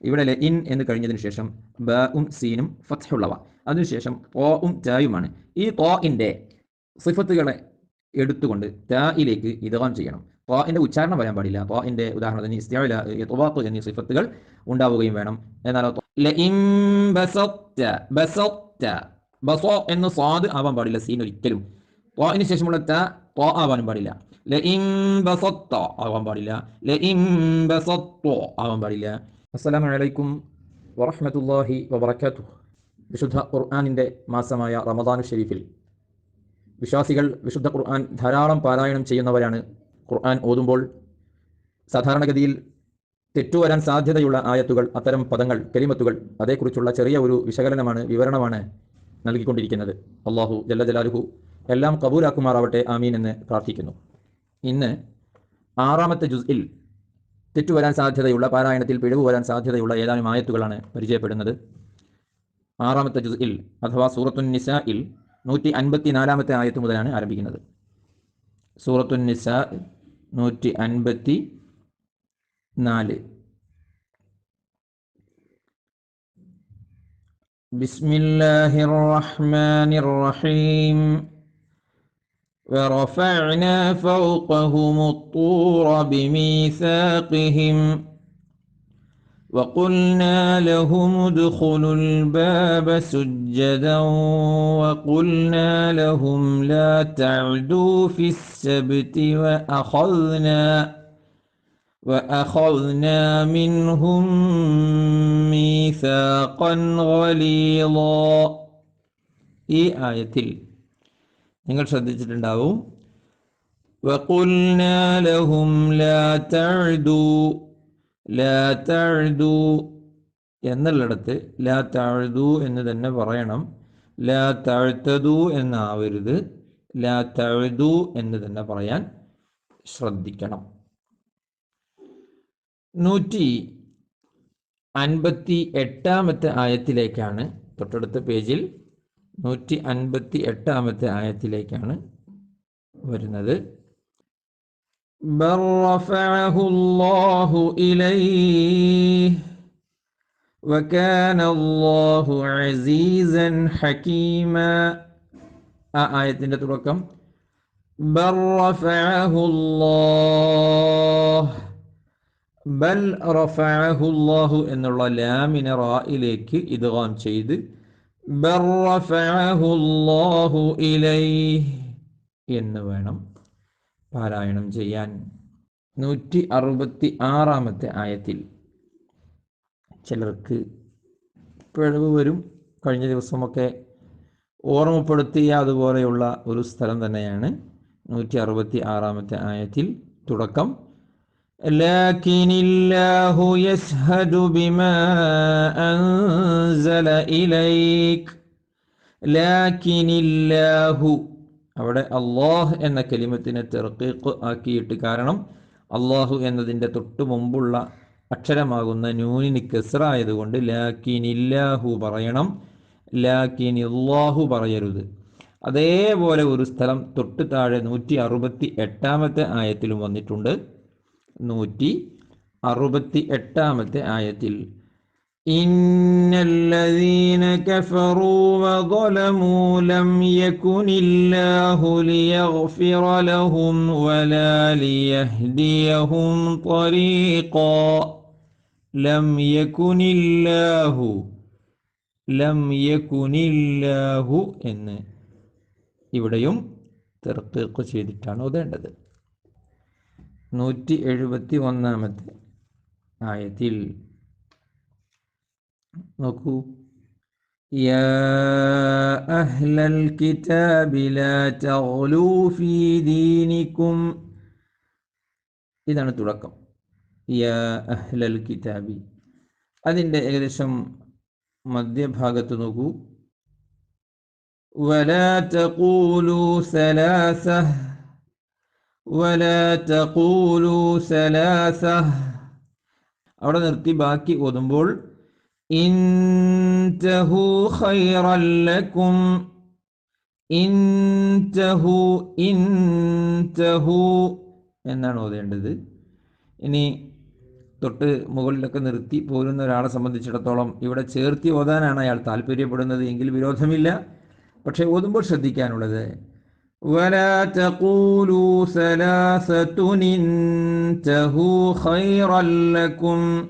ഇവിടെ ഇൻ എന്ന് കഴിഞ്ഞതിന് ശേഷം ബ ഉം സീനും ഫത്ഹുള്ളവ. അതിനുശേഷം ഓ ഉം തായുമാണ് ഈ തോഇന്റെ സിഫത്തുകളെ എടുത്തുകൊണ്ട് തായിലേക്ക് ഇതകാം ചെയ്യണം. തോഇന്റെ ഉച്ചാരണം പറയാൻ പാടില്ല. തോഇന്റെ ഉദാഹരണത്തിന് ഇസ്തിഅല, എന്നീ സിഫത്തുകൾ ഉണ്ടാവുകയും വേണം. എന്നാലോ ബസത്ത, ബസോ എന്ന് സ്വാദ് ആവാൻ പാടില്ല സീൻ ഒരിക്കലും. ത്വാഇന് ശേഷമുള്ള ത ത്വാ ആവാനും പാടില്ല. ലഇൻ ബസത്ത ആവാൻ പാടില്ല. ലഇൻ ബസത്ത ആവാൻ പാടില്ല. അസ്സലാമു വലൈക്കും വറഹമത്തല്ലാഹി വബർക്കാത്തു വിശുദ്ധ ഖുർആാനിന്റെ മാസമായ റമദാനു ഷെരീഫിൽ വിശ്വാസികൾ വിശുദ്ധ ഖുർആൻ ധാരാളം പാരായണം ചെയ്യുന്നവരാണ് ഖുർആൻ ഓതുമ്പോൾ സാധാരണഗതിയിൽ തെറ്റുവരാൻ സാധ്യതയുള്ള ആയത്തുകൾ അത്തരം പദങ്ങൾ കരിമത്തുകൾ അതേക്കുറിച്ചുള്ള ചെറിയ ഒരു വിശകലനമാണ് വിവരണമാണ് നൽകിക്കൊണ്ടിരിക്കുന്നത്. അള്ളാഹു ജല്ല ജലാലുഹു എല്ലാം കബൂലാക്കുമാറാവട്ടെ ആമീൻ എന്ന് പ്രാർത്ഥിക്കുന്നു. ഇന്ന് ആറാമത്തെ ജുസ്ഇൽ തെറ്റുവരാൻ സാധ്യതയുള്ള പാരായണത്തിൽ പിഴവ് വരാൻ സാധ്യതയുള്ള ഏതാനും ആയത്തുകളാണ് പരിചയപ്പെടുന്നത്. ആറാമത്തെ ജുസ് ഇൽ അഥവാ സൂറത്തുൻ നിസ ഇൽ നൂറ്റി അൻപത്തി നാലാമത്തെ ആയത്ത് മുതലാണ് ആരംഭിക്കുന്നത്. സൂറത്തുൻ നിസ നൂറ്റി അൻപത്തി നാല് ബിസ്മില്ലാഹിർ റഹ്മാനിർ റഹീം. ورفعنا فوقهم الطور بميثاقهم وقلنا لهم ادخلوا الباب سجدا وقلنا لهم لا تعدوا في السبت وأخذنا وأخذنا منهم ميثاقا غليظا ഈ ആയത്തിൽ നിങ്ങൾ ശ്രദ്ധിച്ചിട്ടുണ്ടാവും. وقلنا ലഹും ലാ തഅദു എന്നുള്ളിടത്ത് ലാ തഅദു എന്ന് തന്നെ പറയണം. ലാ താഴ്ത്തതു എന്നാവരുത്. ലാ താഴ്തു എന്ന് തന്നെ പറയാൻ ശ്രദ്ധിക്കണം. നൂറ്റി അൻപത്തി എട്ടാമത്തെ ആയത്തിലേക്കാണ് തൊട്ടടുത്ത പേജിൽ നൂറ്റി അൻപത്തി എട്ടാമത്തെ ആയത്തിലേക്കാണ് വരുന്നത് بل رفعه الله إليه وكان الله عزيزا حكيما ആ ആയത്തിൻ്റെ തുടക്കം ബൽ റഫഅഹു അല്ലാഹ് ബൽ റഫഅഹു അല്ലാഹു എന്നുള്ള ലാമിനെ റായിലേക്ക് ഇദ്ഗാം ചെയ്ത് ഇലൈഹി എന്ന് വേണം പാരായണം ചെയ്യാൻ. നൂറ്റി അറുപത്തി ആറാമത്തെ ആയത്തിൽ ചിലർക്ക് പിഴവ് വരും. കഴിഞ്ഞ ദിവസമൊക്കെ ഓർമ്മപ്പെടുത്തിയ അതുപോലെയുള്ള ഒരു സ്ഥലം തന്നെയാണ് നൂറ്റി അറുപത്തി ആറാമത്തെ ആയത്തിൽ തുടക്കം. لكن الله يشهد بما أنزل إليك لكن الله അവിടെ അള്ളാഹ് എന്ന കലിമത്തിനെ തെർക്കീക്ക് ആക്കിയിട്ട് കാരണം അള്ളാഹു എന്നതിൻ്റെ തൊട്ട് മുമ്പുള്ള അക്ഷരമാകുന്ന നൂനിന് കെസ്റായതുകൊണ്ട് ലാക്കിനില്ലാഹു പറയണം ലാക്കിനില്ലാഹു പറയരുത് അതേപോലെ ഒരു സ്ഥലം തൊട്ട് താഴെ നൂറ്റി അറുപത്തി എട്ടാമത്തെ ആയത്തിലും വന്നിട്ടുണ്ട് നൂറ്റി അറുപത്തി എട്ടാമത്തെ ആയത്തിൽ إن الذين كفروا وظلموا لم يكن الله ليغفر لهم ولا ليهديهم طريقا لم يكن الله لم يكن الله എന്ന് ഇവിടെയും തെർക്കീക്ക് ചെയ്തിട്ടാണ് ഓതേണ്ടത് നൂറ്റി എഴുപത്തി ഒന്നാമത്തെ ആയത്തിൽ നോക്കൂ يا أهل الكتاب لا تغلوا في دينكم ഇതാണ് തുടക്കം യാ അഹ്ലൽ കിതാബി അതിൻ്റെ ഏകദേശം മധ്യഭാഗത്ത് നോക്കൂ ولا تقولوا ثلاثة ولا تقولوا ثلاثة അവിടെ നിർത്തി ബാക്കി ഓതുമ്പോൾ ഇൻതഹു ഖൈറൻ ലക്കും ഇൻതഹു ഇൻതഹു എന്നാണ് ഓതേണ്ടത് ഇനി തൊട്ട് മുകളിലൊക്കെ നിർത്തി പോരുന്ന ഒരാളെ സംബന്ധിച്ചിടത്തോളം ഇവിടെ ചേർത്തി ഓതാനാണ് അയാൾ താല്പര്യപ്പെടുന്നത് എങ്കിൽ വിരോധമില്ല പക്ഷേ ഓതുമ്പോൾ ശ്രദ്ധിക്കാനുള്ളത് ولا تقولوا ثلاثة انتهوا خيرا لكم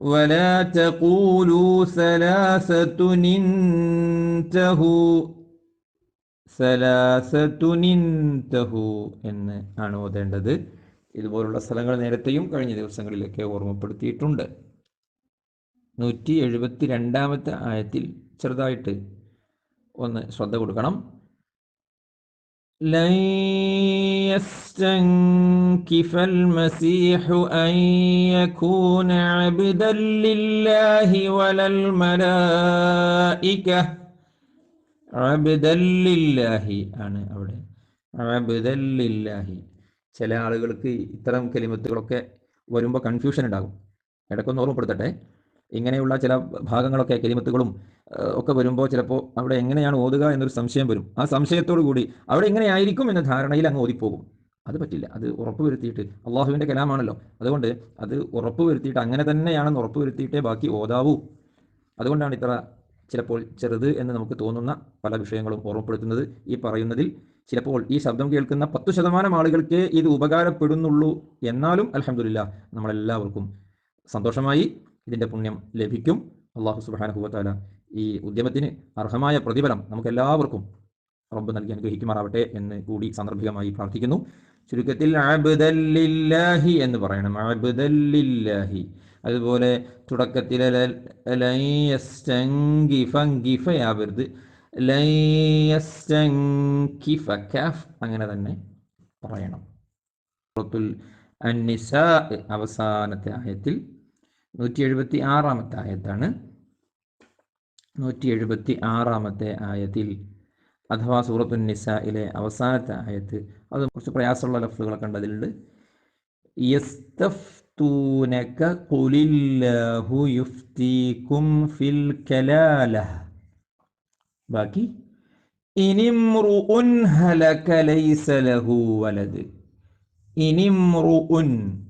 ولا تقولوا ثلاثة انتهوا ثلاثة انتهوا എന്ന് ആണ് ഓതേണ്ടത് ഇതുപോലുള്ള സ്ഥലങ്ങൾ നേരത്തെയും കഴിഞ്ഞ ദിവസങ്ങളിലൊക്കെ ഓർമ്മപ്പെടുത്തിയിട്ടുണ്ട് നൂറ്റി എഴുപത്തി രണ്ടാമത്തെ ആയത്തിൽ ചെറുതായിട്ട് ഒന്ന് ശ്രദ്ധ കൊടുക്കണം لن يستنكف المسيح أن يكون عبدا لله ولا الملائكة عبدا لله ആണ് അവിടെ عبدا لله ചില ആളുകൾക്ക് ഇത്തരം കലിമത്തുകളൊക്കെ വരുമ്പോൾ കൺഫ്യൂഷൻ ഉണ്ടാകും ഇടയ്ക്കൊന്ന് ഓർമ്മപ്പെടുത്തട്ടെ ഇങ്ങനെയുള്ള ചില ഭാഗങ്ങളൊക്കെ കരിമത്തുകളും ഒക്കെ വരുമ്പോൾ ചിലപ്പോൾ അവിടെ എങ്ങനെയാണ് ഓതുക എന്നൊരു സംശയം വരും. ആ സംശയത്തോടു കൂടി അവിടെ എങ്ങനെയായിരിക്കും എന്ന ധാരണയിൽ അങ്ങ് ഓതിപ്പോകും. അത് പറ്റില്ല. അത് ഉറപ്പുവരുത്തിയിട്ട് അള്ളാഹുവിന്റെ കലാമാണല്ലോ. അതുകൊണ്ട് അത് ഉറപ്പുവരുത്തിയിട്ട് അങ്ങനെ തന്നെയാണെന്ന് ഉറപ്പുവരുത്തിയിട്ടേ ബാക്കി ഓതാവൂ. അതുകൊണ്ടാണ് ഇത്ര ചിലപ്പോൾ ചെറുത് എന്ന് നമുക്ക് തോന്നുന്ന പല വിഷയങ്ങളും ഓർമ്മപ്പെടുത്തുന്നത് ഈ പറയുന്നതിൽ. ചിലപ്പോൾ ഈ ശബ്ദം കേൾക്കുന്ന പത്തു ശതമാനം ആളുകൾക്ക് ഇത് ഉപകാരപ്പെടുന്നുള്ളൂ എന്നാലും അലഹമില്ല നമ്മളെല്ലാവർക്കും സന്തോഷമായി ഇതിന്റെ പുണ്യം ലഭിക്കും. അള്ളാഹു സുബാനഹുവത്താല ഈ ഉദ്യമത്തിന് അർഹമായ പ്രതിഫലം നമുക്ക് എല്ലാവർക്കും റബ്ബ് നൽകി അനുഗ്രഹിക്കുമാറാവട്ടെ എന്ന് കൂടി സാന്ദർഭികമായി പ്രാർത്ഥിക്കുന്നു. ചുരുക്കത്തിൽ അബ്ദല്ലില്ലാഹി എന്ന് പറയണം. അബ്ദല്ലില്ലാഹി അതുപോലെ കാഫ് അങ്ങനെ തന്നെ പറയണം. അവസാനത്തെ ആയത്തിൽ നൂറ്റി എഴുപത്തി ആറാമത്തെ ആയത്താണ്. നൂറ്റി എഴുപത്തി ആറാമത്തെ ആയത്തിൽ അഥവാ സൂറത്തുൻ നിസയിലെ അവസാനത്തെ ആയത്ത് അത് കുറച്ച് പ്രയാസമുള്ള ലഫ്ലുകളൊക്കെ ഉണ്ട് അതിലുണ്ട് യസ്തഫ്തൂനക ഖുലില്ലാഹു യുഫ്തീകും ഫിൽ കലാലഹ. ബാക്കി ഇനിമ്രുഉൻ ഹലക ലൈസ ലഹു വലദ്. ഇനിമ്രുഉൻ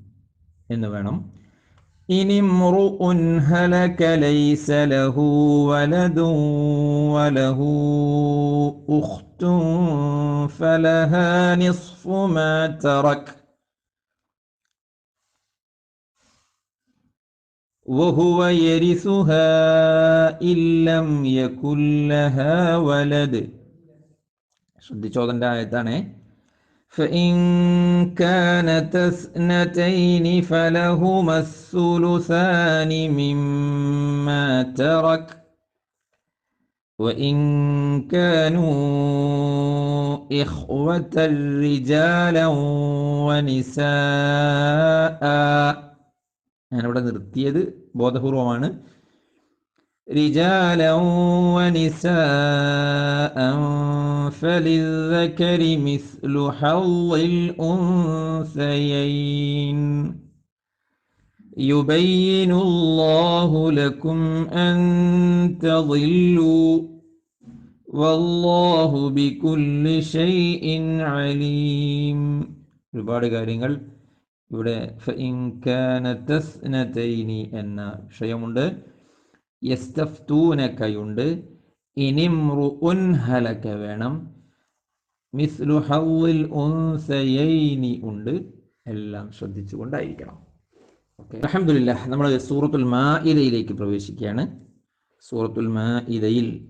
എന്ന് വേണം. ഇനിമ്രുഉൻ ഹലക ലൈസ ലഹു വലദുൻ വലഹു ഉഖ്തുൻ ഫലഹാ നിസ്ഫു മാ തറക് وهو يرثها إن لم يكن لها ولد ശ്രദ്ധിച്ചോദന്റെ ആയത്താണ് فإن كانت اثنتين فلهما الثلثان مما ترك وإن كانوا إخوة رجالا ونساء ഞാനിവിടെ നിർത്തിയത് ബോധപൂർവമാണ് رجالا ونساء فللذكر مثل حظ الأنثيين يبين الله لكم أن تضلوا والله بكل شيء عليم ഒരുപാട് കാര്യങ്ങൾ ഇവിടെ ഫഇൻകാനതസ്നതൈനി എന്ന വിഷയമുണ്ട് യസ്തഫ്തൂനക്കയുണ്ട്. ഇനിമ്രുഉൻ ഹലക വേണം. മിസ്ലു ഹൗൽ ഉൻസയൈനി ഉണ്ട്. എല്ലാം ശ്രദ്ധിച്ചുകൊണ്ടായിരിക്കണം. ഓക്കെ. അലഹമില്ല നമ്മൾ സൂറത്തുൽ മാഇദയിലേക്ക് പ്രവേശിക്കുകയാണ്. സൂറത്തുൽ മാഇദയിൽ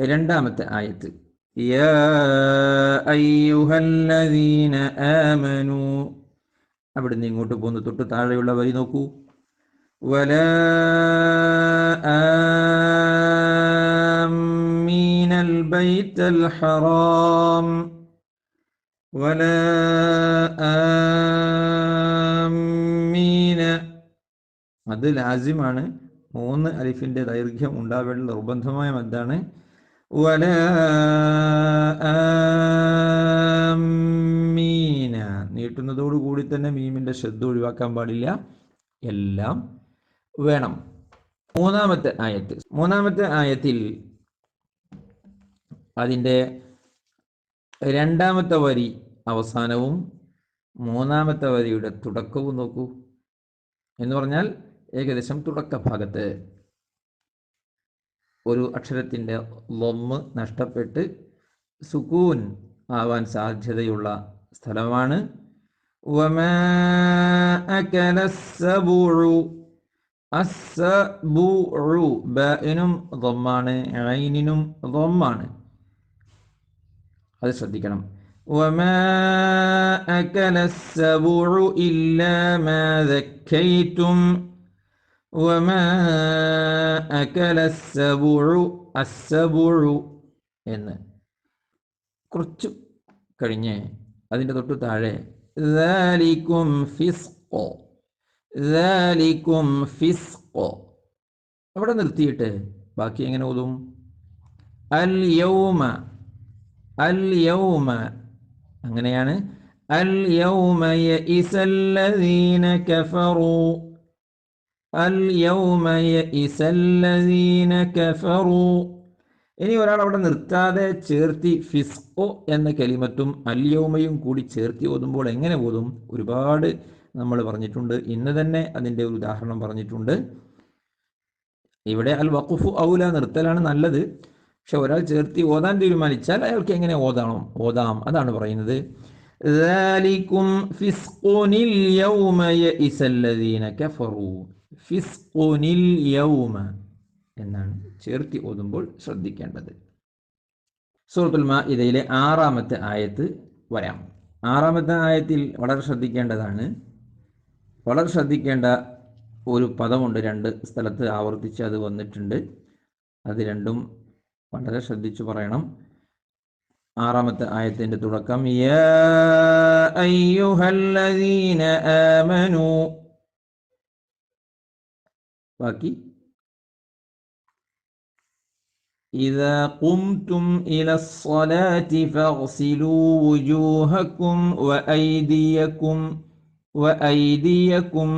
രണ്ടാമത്തെ ആയത്ത്. അവിടുന്ന് ഇങ്ങോട്ട് പോകുന്നു തൊട്ട് താഴെയുള്ള വരി നോക്കൂ. വല آمين البيت الحرام ولا آمين അത് ലാസിമാണ് മൂന്ന് അലിഫിന്റെ ദൈർഘ്യം ഉണ്ടാവേണ്ട നിർബന്ധമായ മദ്ദാണ് വല ആമീന നീട്ടുന്നതോടു കൂടി തന്നെ മീമിന്റെ ശ്രദ്ധ ഒഴിവാക്കാൻ പാടില്ല എല്ലാം വേണം മൂന്നാമത്തെ ആയത്ത് മൂന്നാമത്തെ ആയത്തിൽ അതിന്റെ രണ്ടാമത്തെ വരി അവസാനവും മൂന്നാമത്തെ വരിയുടെ തുടക്കവും നോക്കൂ. എന്ന് പറഞ്ഞാൽ ഏകദേശം തുടക്ക ഭാഗത്ത് ഒരു അക്ഷരത്തിന്റെ ലൊമ്മ് നഷ്ടപ്പെട്ട് സുക്കൂൻ ആവാൻ സാധ്യതയുള്ള സ്ഥലമാണ്. അസ്സബുഉ ഐനിനും അത് ശ്രദ്ധിക്കണം. എന്ന്. കുറച്ച് കഴിഞ്ഞ് അതിന്റെ തൊട്ട് താഴെ. ذلكم فسق ذلكم فسق അവിടെ നിർത്തിയിട്ട് ബാക്കി എങ്ങനെ ഓതും അൽ യൗമ അൽ യൗമ അങ്ങനെയാണ് അൽ യൗമ യഇസല്ലദീന കഫറൂ അൽ യൗമ യഇസല്ലദീന കഫറൂ ഇനി ഒരാൾ അവിടെ നിർത്താതെ ചേർത്തി ഫിസ്കോ എന്ന കലിമത്തും അല്യൗമയും കൂടി ചേർത്തി ഓതുമ്പോൾ എങ്ങനെ ഓതും ഒരുപാട് നമ്മൾ പറഞ്ഞിട്ടുണ്ട്. ഇന്ന് തന്നെ അതിന്റെ ഒരു ഉദാഹരണം പറഞ്ഞിട്ടുണ്ട്. ഇവിടെ അൽ വഖുഫു ഔല നിർത്തലാണ് നല്ലത്. പക്ഷെ ഒരാൾ ചേർത്തി ഓതാൻ തീരുമാനിച്ചാൽ അയാൾക്ക് എങ്ങനെ ഓതാണോ ഓതാം. അതാണ് പറയുന്നത്. എന്നാണ് ചേർത്തി ഓതുമ്പോൾ ശ്രദ്ധിക്കേണ്ടത്. സൂറത്തുൽ മാഇദയിലെ ആറാമത്തെ ആയത്ത് വരാം. ആറാമത്തെ ആയത്തിൽ വളരെ ശ്രദ്ധിക്കേണ്ടതാണ്. വളരെ ശ്രദ്ധിക്കേണ്ട ഒരു പദമുണ്ട് രണ്ട് സ്ഥലത്ത് ആവർത്തിച്ച് അത് വന്നിട്ടുണ്ട് അത് രണ്ടും വളരെ ശ്രദ്ധിച്ചു പറയണം ആറാമത്തെ ആയത്തിൻ്റെ തുടക്കം യാ അയ്യുഹല്ലദീന ആമനു ബാക്കി إذا قمتم إلى الصلاة فاغسلوا وجوهكم وأيديكم وأيديكم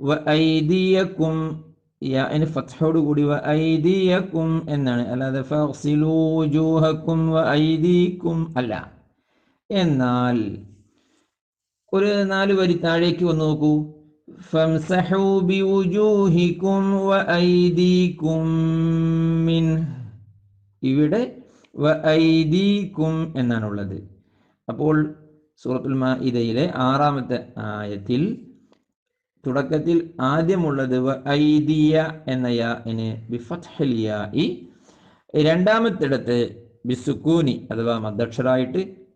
وأيديكم يا إن فتحوا കൂടി وأيديكم എന്നാണ് അല്ലാതെ فاغسلوا وجوهكم وأيديكم അല്ല എന്നാൽ ഒരു നാല് വരി താഴേക്ക് വന്ന് നോക്കൂ فامسحوا بوجوهكم وأيديكم منه ഇവിടെ വൈദീക്കും എന്നാണുള്ളത് അപ്പോൾ സൂറത്തുൽ മാഇദയിലെ ആറാമത്തെ ആയത്തിൽ തുടക്കത്തിൽ ആദ്യമുള്ളത് ഐദിയ എന്ന യാന് ബിഫത്ഹലിയായി രണ്ടാമത്തിടത്ത് ബിസുക്കൂനി അഥവാ മദ്ദക്ഷരായിട്ട്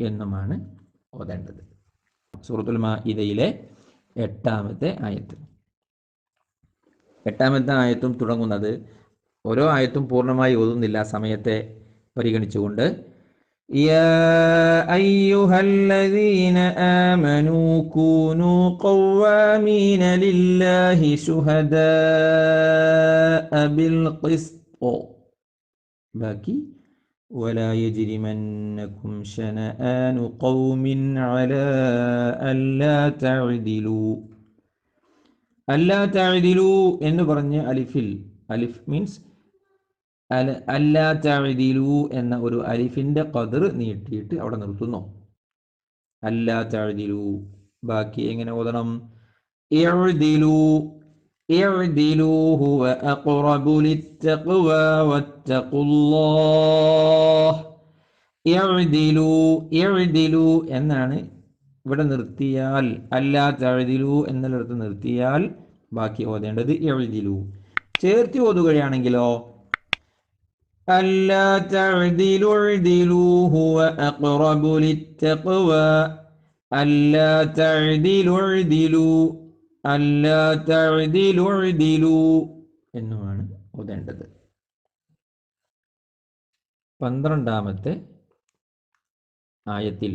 എന്നുമാണ് ഓതേണ്ടത്. സൂറത്തുൽ മാഇദയിലെ എട്ടാമത്തെ ആയത്ത്. എട്ടാമത്തെ ആയത്തും തുടങ്ങുന്നത് ഓരോ ആയത്തും പൂർണമായി ഓതുന്നില്ല സമയത്തെ പരിഗണിച്ചുകൊണ്ട് يا أيها الذين آمنوا كونوا قوامين لله شهداء بالقسط باقي ولا يجرمنكم شنآن قوم على ألا تعدلوا ألا تعدلوا എന്ന് പറഞ്ഞ അലിഫിൽ അലിഫ് മീൻസ് അല അല്ലാ എന്ന ഒരു അലിഫിന്റെ കതിർ നീട്ടിയിട്ട് അവിടെ നിർത്തുന്നു. അല്ലാ ബാക്കി എങ്ങനെ ഓതണം? എന്നാണ് ഇവിടെ നിർത്തിയാൽ. അല്ലാ തഴുതിലു എന്നുള്ളിടത്ത് നിർത്തിയാൽ ബാക്കി ഓതേണ്ടത് എഴുതിലു ചേർത്തി ഓതുകയാണെങ്കിലോ ألا تعدلوا اعدلوا هو أقرب للتقوى ألا تعدلوا اعدلوا ألا تعدلوا اعدلوا എന്നുമാണ് ഓതേണ്ടത് പന്ത്രണ്ടാമത്തെ ആയത്തിൽ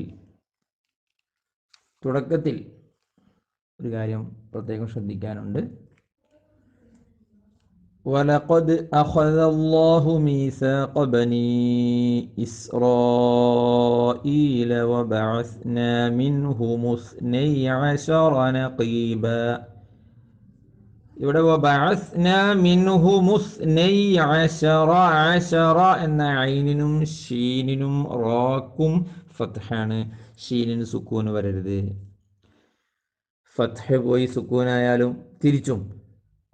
തുടക്കത്തിൽ ഒരു കാര്യം പ്രത്യേകം ശ്രദ്ധിക്കാനുണ്ട് ولقد أخذ الله ميثاق بني إسرائيل وبعثنا منهم اثني عشر نقيبا ഇവിടെ വബഅസ്ന മിൻഹു മുസ്നൈ അശറ അശറ എന്ന ഐനിനും ഷീനിനും റാക്കും ഫത്ഹാണ് ഷീനിന് സുക്കൂന് വരരുത് ഫത്ഹ പോയി സുക്കൂനായാലും തിരിച്ചും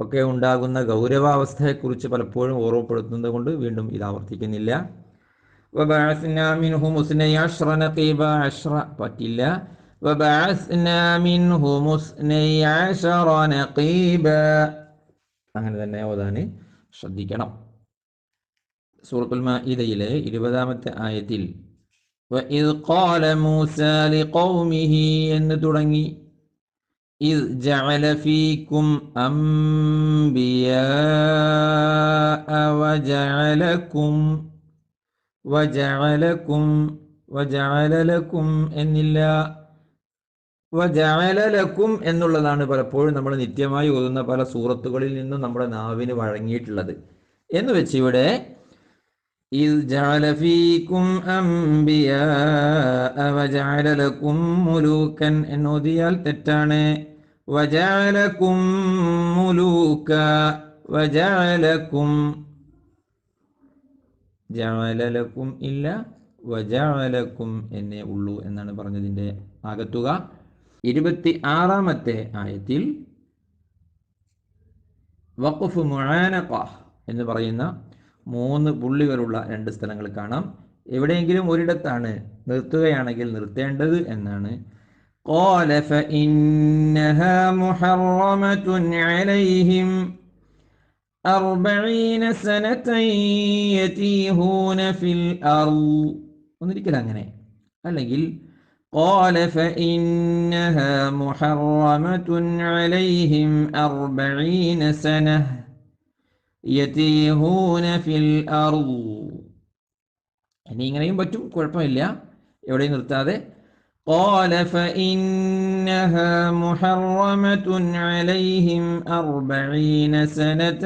ഒക്കെ ഉണ്ടാകുന്ന ഗൗരവാവസ്ഥയെക്കുറിച്ച് പലപ്പോഴും ഓർമ്മപ്പെടുത്തുന്നത് കൊണ്ട് വീണ്ടും ഇത് ആവർത്തിക്കുന്നില്ല. പറ്റില്ല. അങ്ങനെ തന്നെ അവതാന് ശ്രദ്ധിക്കണം. സൂറത്തുൽ മാഇദയിലെ ഇരുപതാമത്തെ ആയത്തിൽ എന്ന് തുടങ്ങി. إذ جعل فيكم أنبياء وجعلكم وجعلكم وجعل لكم എന്നില്ല وجعل لكم എന്നുള്ളതാണ് പലപ്പോഴും നമ്മൾ നിത്യമായി ഓതുന്ന പല സൂറത്തുകളിൽ നിന്നും നമ്മുടെ നാവിന് വഴങ്ങിയിട്ടുള്ളത് എന്ന് വെച്ച് ഇവിടെ إذ جعل فيكم أنبياء وجعل لكم ملوكا എന്നോദിയാൽ തെറ്റാണ് وجعلكم ملوكا وجعلكم ജഅലലക്കും ഇല്ല വജഅലക്കും എന്നേ ഉള്ളൂ എന്നാണ് പറഞ്ഞതിൻ്റെ ആകത്തുക ഇരുപത്തി ആറാമത്തെ ആയത്തിൽ വഖഫ് മുആനഖ എന്ന് പറയുന്ന മൂന്ന് പുള്ളികളുള്ള രണ്ട് സ്ഥലങ്ങൾ കാണാം എവിടെയെങ്കിലും ഒരിടത്താണ് നിർത്തുകയാണെങ്കിൽ നിർത്തേണ്ടത് എന്നാണ് قال فإنها محرمة عليهم أربعين سنة يتيهون في الأرض ഒന്നിരിക്കൽ അങ്ങനെ അല്ലെങ്കിൽ قال فإنها محرمة عليهم أربعين سنة يتيهون في الأرض ഇനി ഇങ്ങനെയും പറ്റും കുഴപ്പമില്ല എവിടെയും നിർത്താതെ قال فإنها محرمة عليهم أربعين سنة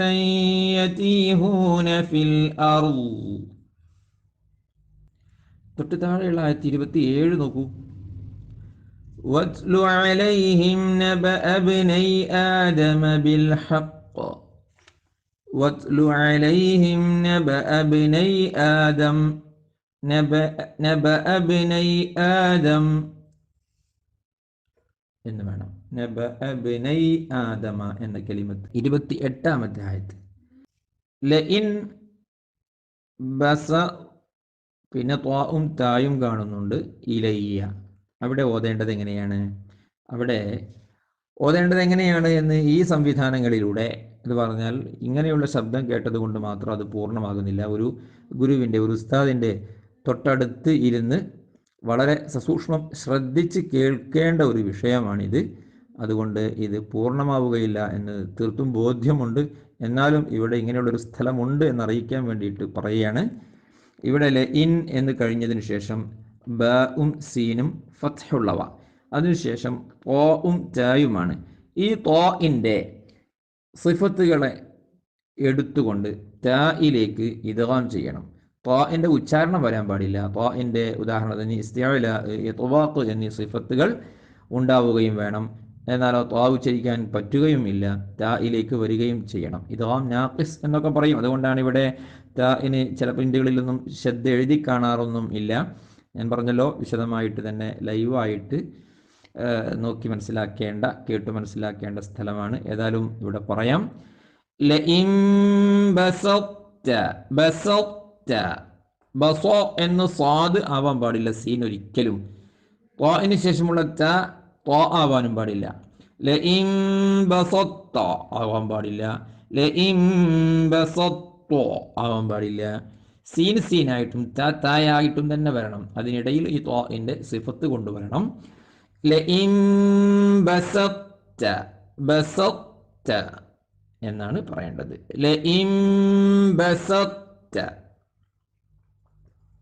يتيهون في الأرض തൊട്ട് താഴെയുള്ള ആയിരത്തി ഇരുപത്തി ഏഴ് നോക്കൂ واتل عليهم نبأ ابني آدم بالحق واتل عليهم نبأ ابني آدم نبأ, نبأ ابني آدم എന്ന് വേണം നബ അബ്നൈ ആദമ എന്ന കലിമത്ത് ഇരുപത്തി എട്ടാമത്തെ ആയത്ത് ലഇൻ ബസ പിന്നെ ത്വാവും തായും കാണുന്നുണ്ട് ഇലയ്യ അവിടെ ഓതേണ്ടത് എങ്ങനെയാണ് അവിടെ ഓതേണ്ടത് എങ്ങനെയാണ് എന്ന് ഈ സംവിധാനങ്ങളിലൂടെ എന്ന് പറഞ്ഞാൽ ഇങ്ങനെയുള്ള ശബ്ദം കേട്ടതുകൊണ്ട് മാത്രം അത് പൂർണമാകുന്നില്ല. ഒരു ഗുരുവിന്റെ ഒരു ഉസ്താദിന്റെ തൊട്ടടുത്ത് ഇരുന്ന് വളരെ സസൂക്ഷ്മം ശ്രദ്ധിച്ച് കേൾക്കേണ്ട ഒരു വിഷയമാണിത്. അതുകൊണ്ട് ഇത് പൂർണമാവുകയില്ല എന്ന് തീർത്തും ബോധ്യമുണ്ട്. എന്നാലും ഇവിടെ ഇങ്ങനെയുള്ളൊരു സ്ഥലമുണ്ട് എന്നറിയിക്കാൻ വേണ്ടിയിട്ട് പറയുകയാണ്. ഇവിടെ ഇൻ എന്ന് കഴിഞ്ഞതിന് ശേഷം ബ ഉം സീനും ഫത്ഹുള്ളവ. അതിനുശേഷം ഓ ഉം ചായുമാണ് ഈ തോയിന്റെ സിഫത്തുകളെ എടുത്തുകൊണ്ട് തായിലേക്ക് ഇതകാം ചെയ്യണം. ത്വാഇന്റെ ഉച്ചാരണം വരാൻ പാടില്ല. ത്വാഇന്റെ ഉദാഹരണത്തിന് ഇസ്തിയാവിലുവാക്ക് എന്നീ സിഫത്തുകൾ ഉണ്ടാവുകയും വേണം. എന്നാലോ ത്വാ ഉച്ചരിക്കാൻ പറ്റുകയും ഇല്ല. തായിലേക്ക് വരികയും ചെയ്യണം. ഇതാം നാഖിസ് എന്നൊക്കെ പറയും. അതുകൊണ്ടാണ് ഇവിടെ താഇന് ചില പ്രിന്റുകളിലൊന്നും ശ്രദ്ധ എഴുതി കാണാറൊന്നും ഇല്ല. ഞാൻ പറഞ്ഞല്ലോ വിശദമായിട്ട് തന്നെ ലൈവായിട്ട് നോക്കി മനസ്സിലാക്കേണ്ട കേട്ട് മനസ്സിലാക്കേണ്ട സ്ഥലമാണ്. ഏതായാലും ഇവിടെ പറയാം. ബസോ എന്ന് സ്വാദ് ആവാൻ പാടില്ല സീൻ ഒരിക്കലും. ത്വാഇന് ശേഷമുള്ള ത ത്വാ ആവാനും പാടില്ല. ലഇം ബസത്ത ആവാൻ പാടില്ല. ലഇം ബസത്തോ ആവാൻ പാടില്ല. സീൻ സീനായിട്ടും ത തായായിട്ടും തന്നെ വരണം. അതിനിടയിൽ ഈ ത്വാഇന്റെ സിഫത്ത് കൊണ്ടുവരണം. ലഇം ബസത്ത ബസത്ത എന്നാണ് പറയേണ്ടത്. ലഇം ബസത്ത.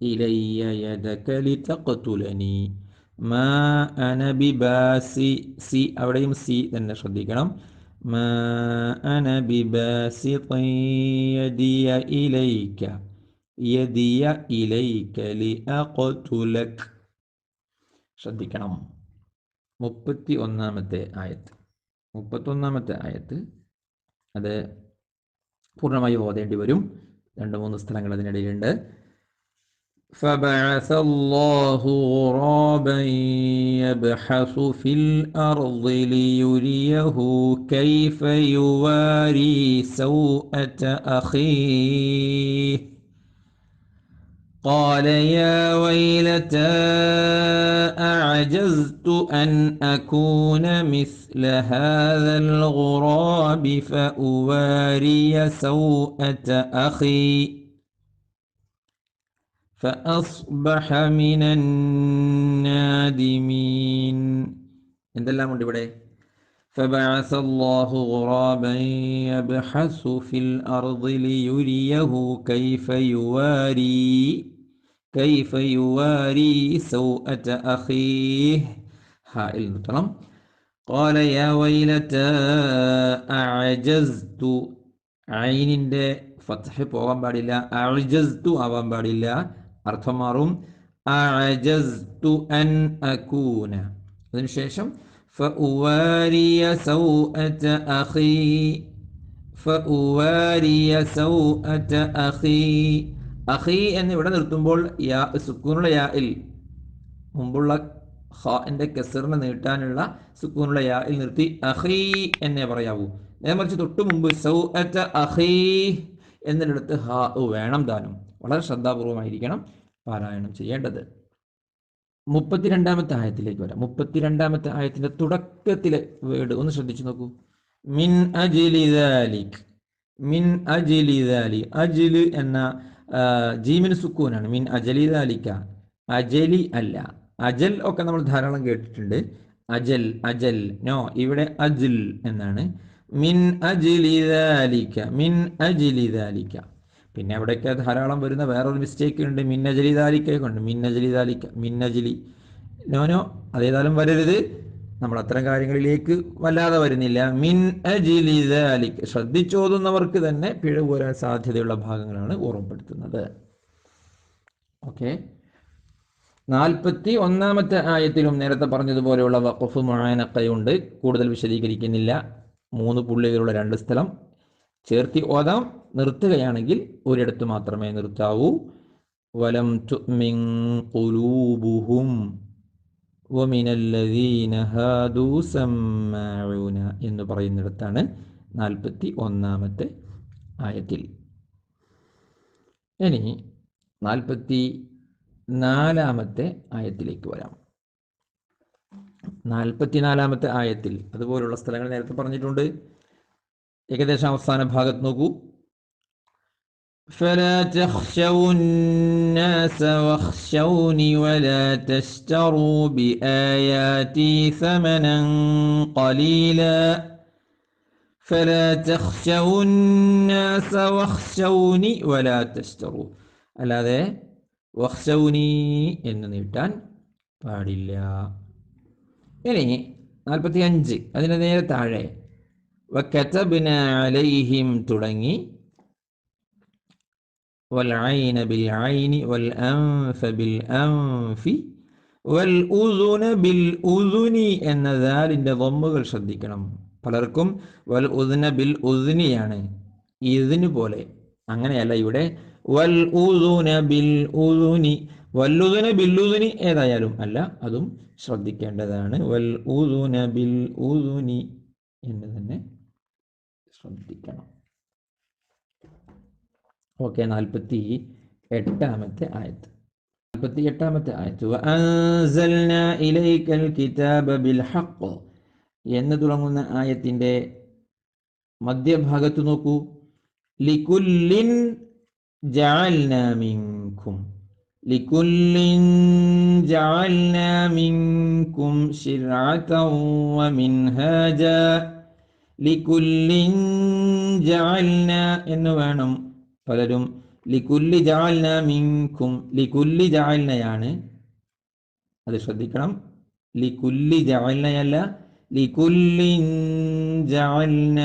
ഇലയ്യ യദക ലിതഖ്തുലനി. മാ അന ബിബാസി സി അവിടെയും സി തന്നെ ശ്രദ്ധിക്കണം. മാ അന ബിബാസിത്തിൻ യദിയ ഇലൈക. യദിയ ഇലൈക ലിഅഖ്തുലക്. ശ്രദ്ധിക്കണം. മുപ്പത്തി ഒന്നാമത്തെ ആയത്ത് മുപ്പത്തൊന്നാമത്തെ ആയത്ത് അത് പൂർണ്ണമായി ഓതേണ്ടി വരും രണ്ട് മൂന്ന് സ്ഥലങ്ങൾ അതിനിടയിലുണ്ട് فبعث الله غرابا يبحث في الأرض ليريه كيف يواري سوءة أخيه قال يا ويلتى أعجزت أن أكون مثل هذا الغراب فأواري سوءة أخي فأصبح من النادمين എന്തെല്ലാം ഉണ്ട് ഇവിടെ فبعث الله غرابا يبحث في الأرض ليريه كيف يواري കൈഫ യുവാരി സൗഅത അഖീഹ് ഹായിൽ നിട്ടണം قال يا ويلتى أعجزت. ഐനിന്റെ ഫത്ഹ് പോകാൻ പാടില്ല. അഴജസ്തു ആവാൻ പാടില്ല. അർത്ഥം മാറും. അഴജസ്തു അൻ അകൂന. അതിനുശേഷം فأواري سوءة أخي فأواري سوءة أخي അഖി എന്ന് ഇവിടെ നിർത്തുമ്പോൾ യാ സുക്കൂനുള്ള യായിൽ മുമ്പുള്ള ഖാന്റെ കെസറിനെ നീട്ടാനുള്ള സുക്കൂനുള്ള യായിൽ നിർത്തി അഹി എന്നേ പറയാവൂ. നേരെ മറിച്ച് തൊട്ട് മുമ്പ് സൗ അറ്റ് അഹി എന്നിടത്ത് ഹ വേണം ദാനം. വളരെ ശ്രദ്ധാപൂർവമായിരിക്കണം പാരായണം ചെയ്യേണ്ടത്. മുപ്പത്തിരണ്ടാമത്തെ ആയത്തിലേക്ക് വരാം. മുപ്പത്തിരണ്ടാമത്തെ ആയത്തിന്റെ തുടക്കത്തിലെ വേർഡ് ഒന്ന് ശ്രദ്ധിച്ചു നോക്കൂ. മിൻ അജിലിദാലിക് മിൻ അജിലിദാലി അജിൽ എന്ന ജീമിന് സുക്കൂനാണ്. മിൻ അജലിദാലിക്ക അജലി അല്ല. അജൽ ഒക്കെ നമ്മൾ ധാരാളം കേട്ടിട്ടുണ്ട്. Agile agile. നോ ഇവിടെ അജിൽ എന്നാണ്. മിൻ അജിലിദാലിക്ക മിൻ അജിലിദാലിക്ക പിന്നെ അവിടെയൊക്കെ ധാരാളം വരുന്ന വേറൊരു മിസ്റ്റേക്ക് ഉണ്ട്. മിന്നജലി ദാലിക്കൊക്കെ ഉണ്ട്. മിന്നജലി ദാലിക്ക മിന്നജലി നോനോ അതേതായാലും വരരുത്. നമ്മൾ അത്തരം കാര്യങ്ങളിലേക്ക് വല്ലാതെ വരുന്നില്ല. മിൻ അജിലി ദാലിക്ക ശ്രദ്ധിച്ചോതുന്നവർക്ക് തന്നെ പിഴവ് വരാൻ സാധ്യതയുള്ള ഭാഗങ്ങളാണ് ഓർമ്മപ്പെടുത്തുന്നത്. ഓക്കെ. നാൽപ്പത്തി ഒന്നാമത്തെ ആയത്തിലും നേരത്തെ പറഞ്ഞതുപോലെയുള്ള വഖഫ് മുഴാനക്കയുണ്ട് കൂടുതൽ വിശദീകരിക്കുന്നില്ല. മൂന്ന് പുള്ളികളുള്ള രണ്ട് സ്ഥലം. ചേർത്തി ഓതാം. നിർത്തുകയാണെങ്കിൽ ഒരിടത്ത് മാത്രമേ നിർത്താവൂ. വലം തുമിൻ എന്ന് പറയുന്നിടത്താണ് നാൽപ്പത്തി ഒന്നാമത്തെ ആയത്തിൽ. ഇനി നാൽപ്പത്തി നാലാമത്തെ ആയത്തിലേക്ക് വരാം. നാൽപ്പത്തിനാലാമത്തെ ആയത്തിൽ അതുപോലുള്ള സ്ഥലങ്ങൾ നേരത്തെ പറഞ്ഞിട്ടുണ്ട്. ഏകദേശം അവസാന ഭാഗത്ത് നോക്കൂ. فلا تخشوا الناس واخشوني ولا تشتروا بآياتي ثمنا قليلا فلا تخشوا الناس واخشوني ولا تشتروا അല്ലാതെ വഖ്ഷൗനി എന്ന് നീട്ടാൻ പാടില്ല ഇനി നാൽപ്പത്തി അഞ്ച് അതിന് നേരെ താഴെ വക്കതബ്ന അലൈഹിം തുടങ്ങി والعين بالعين والأنف بالأنف والأذن بالأذن. എന്ന ദാലിന്റെ ദമ്മുകൾ ശ്രദ്ധിക്കണം. പലർക്കും വൽ ഉദ്ന ബിൽ ഉദ്നിയാണ് ഇതിന് പോലെ. അങ്ങനെയല്ല ഇവിടെ. വൽ ഉദുന ബിൽ ഉദുനി വല്ലുദുന ബില്ലുദുനി ഏതായാലും അല്ല. അതും ശ്രദ്ധിക്കേണ്ടതാണ്. വൽ ഉദുന ബിൽ ഉദുനി എന്ന് തന്നെ ശ്രദ്ധിക്കണം. ഓക്കെ നാൽപ്പത്തി എട്ടാമത്തെ ആയത്ത്. നാൽപ്പത്തി എട്ടാമത്തെ ആയത്ത് എന്ന് തുടങ്ങുന്ന ആയത്തിന്റെ മധ്യഭാഗത്ത് നോക്കൂ. ലിക്കുല്ലിൻ ജഅൽനാ ലിക്കുല്ലിൻ മിൻകും ശിർഅതൻ വമിൻഹാജ ലികുല്ലിൻ ജഅൽനാ എന്ന് വേണം പലരും ലികുല്ലി ജാൽന മിങ്കും ലികുല്ലി ജാൽനയാണ് അത് ശ്രദ്ധിക്കണം. ലികുല്ലി ജാൽനയല്ല ലികുല്ലിൻ ജാൽന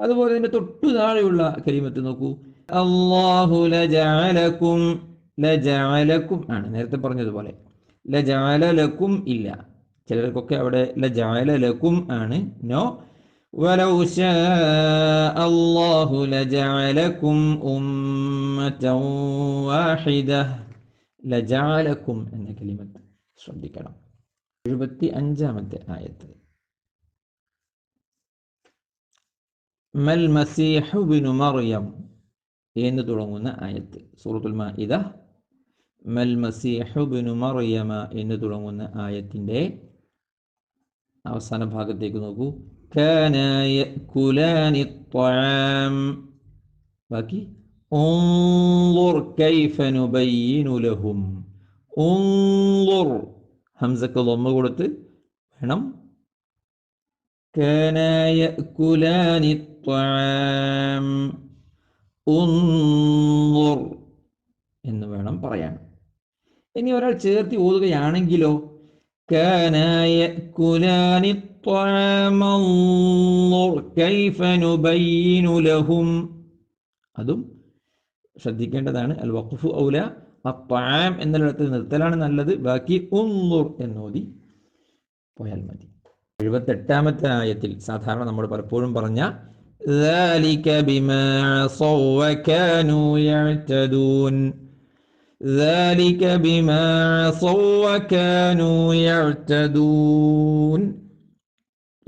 അതുപോലെ തന്നെ തൊട്ടു താഴെയുള്ള കരിമത്ത് നോക്കൂ. അള്ളാഹു ലജാലക്കും ലജാലക്കും ആണ് നേരത്തെ പറഞ്ഞതുപോലെ. ലജാലലക്കും ഇല്ല. ചിലർക്കൊക്കെ അവിടെ ലജാലലക്കും ആണ്. നോ. ولو شاء الله لجعلكم أمة واحدة لجعلكم എന്ന കലിമത്ത് ശ്രദ്ധിക്കണം എഴുപത്തി അഞ്ചാമത്തെ ആയത്ത് മൽ മസീഹു ബിനു മറിയം എന്ന് തുടങ്ങുന്ന ആയത്ത് സൂറത്തുൽ മാഇദ മൽ മസീഹു ബിനു മറിയമ എന്ന് തുടങ്ങുന്ന ആയത്തിൻ്റെ അവസാന ഭാഗത്തേക്ക് നോക്കൂ كان يأكلان الطعام ബാക്കി انظر كيف نبين لهم انظر ഹംസക്ക് ലൊമ്മ കൊടുത്ത് വേണം كان يأكلان الطعام انظر എന്ന് വേണം പറയാൻ ഇനി ഒരാൾ ചേർത്തി ഓതുകയാണെങ്കിലോ كان يأكلان الطعام انظر كيف نبين لهم അതും ശ്രദ്ധിക്കേണ്ടതാണ് അൽ വഖഫു ഔല അത്താം എന്നിടത്ത് നിർത്തലാണ് നല്ലത് ബാക്കി ഉന്നുർ എന്നോതി പോയാൽ മതി എഴുപത്തെട്ടാമത്തെ ആയത്തിൽ സാധാരണ നമ്മൾ പലപ്പോഴും പറഞ്ഞ ذلك بما عصوا وكانوا يعتدون ذلك بما عصوا وكانوا يعتدون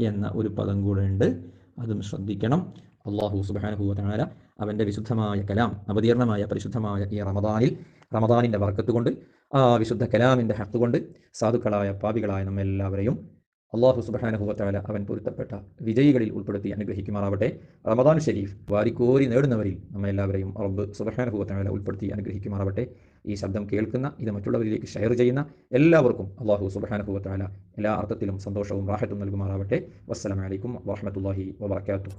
എന്ന ഒരു പദം കൂടെ ഉണ്ട്. അതും ശ്രദ്ധിക്കണം. അള്ളാഹു സുബാനഹു താല അവന്റെ വിശുദ്ധമായ കലാം അവതീർണമായ പരിശുദ്ധമായ ഈ റമദാനിൽ റമദാനിന്റെ വർക്കത്ത് കൊണ്ട് ആ വിശുദ്ധ കലാമിന്റെ ഹത്തുകൊണ്ട് സാധുക്കളായ പാപികളായ നമ്മെല്ലാവരെയും അള്ളാഹു സുബാനഹുവത്താല അവൻ പൊരുത്തപ്പെട്ട വിജയികളിൽ ഉൾപ്പെടുത്തി അനുഗ്രഹിക്കുമാറാവട്ടെ. റമദാൻ ഷെരീഫ് വാരിക്കോരി നേടുന്നവരിൽ നമ്മെല്ലാവരെയും റബ്ബ് സുബഹാനഹുവത്താല ഉൾപ്പെടുത്തി അനുഗ്രഹിക്കുമാറാവട്ടെ. ഈ ശബ്ദം കേൾക്കുന്ന ഇത് മറ്റുള്ളവരിലേക്ക് ഷെയർ ചെയ്യുന്ന എല്ലാവർക്കും അള്ളാഹു സുബഹാനഹുവത്താല എല്ലാ അർത്ഥത്തിലും സന്തോഷവും റാഹത്തും നൽകുമാറാവട്ടെ. വസ്സലാമലൈക്കും വാഹമത്തല്ലാഹി വബർക്കാത്തു